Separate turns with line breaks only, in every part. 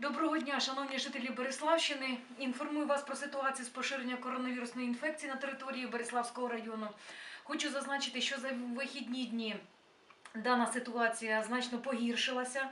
Доброго дня, шановні жителі Береславщини. Інформую вас про ситуацію з поширення коронавірусної інфекції на території Береславського району. Хочу зазначити, що за вихідні дні дана ситуація значно погіршилася.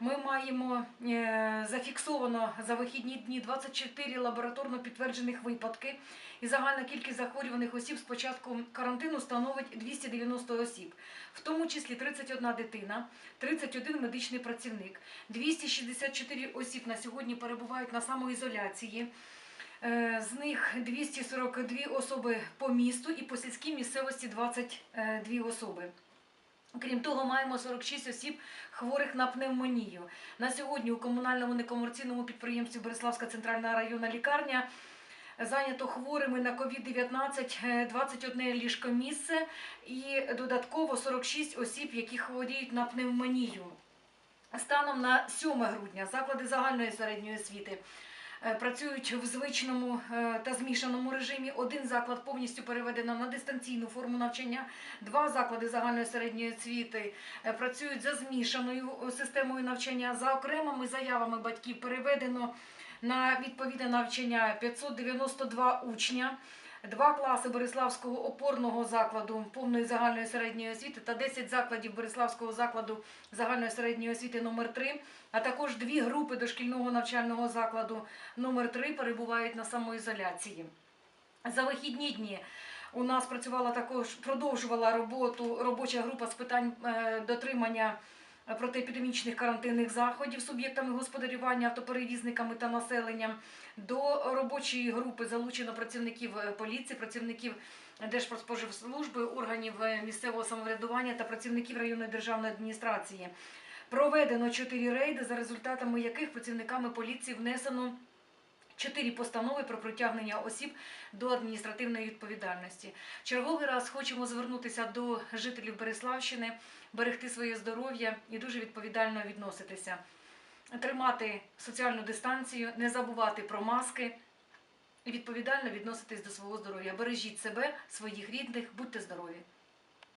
Ми маємо е, зафіксовано за вихідні дні 24 лабораторно підтверджених випадки, і загальна кількість захворюваних осіб з початку карантину становить 290 осіб, в тому числі 31 дитина, 31 медичний працівник. 264 осіб на сьогодні перебувають на самоізоляції. Е, З них 242 особи по місту і по сільській місцевості 22 особи. Крім того, маємо 46 осіб хворих на пневмонію. На сьогодні у комунальному некомерційному підприємстві Бориславська центральна районна лікарня зайнято хворими на COVID-19 е, 21 ліжко місце і додатково 46 осіб, які хворіють на пневмонію. Станом на 7 грудня заклади загальної середньої освіти е, працюють в звичному е, та змішаному режимі. Один заклад повністю переведено на дистанційну форму навчання. Два заклади загальної середньої освіти е, працюють за змішаною е, системою навчання. За окремими заявами батьків переведено на відповідне навчання 592 учня. Два класи Бориславського опорного закладу повної загальної середньої освіти та 10 закладів Бориславського закладу загальної середньої освіти номер 3 а також дві групи дошкільного навчального закладу номер 3 перебувають на самоізоляції. За вихідні дні у нас працювала також продовжувала роботу робоча група з питань е, дотримання протиепідемічних карантинних заходів суб'єктами господарювання, автоперевізниками та населенням. До робочої групи залучено працівників е, поліції, працівників Держпродспоживслужби, органів е, місцевого самоврядування та працівників районної державної адміністрації. Проведено чотири рейди, за результатами яких працівниками поліції внесено чотири постанови про притягнення осіб до адміністративної відповідальності. Черговий раз хочемо звернутися до жителів Береславщини, берегти своє здоров'я і дуже відповідально відноситися. Тримати соціальну дистанцію, не забувати про маски і відповідально відноситись до свого здоров'я. Бережіть себе, своїх рідних, будьте здорові!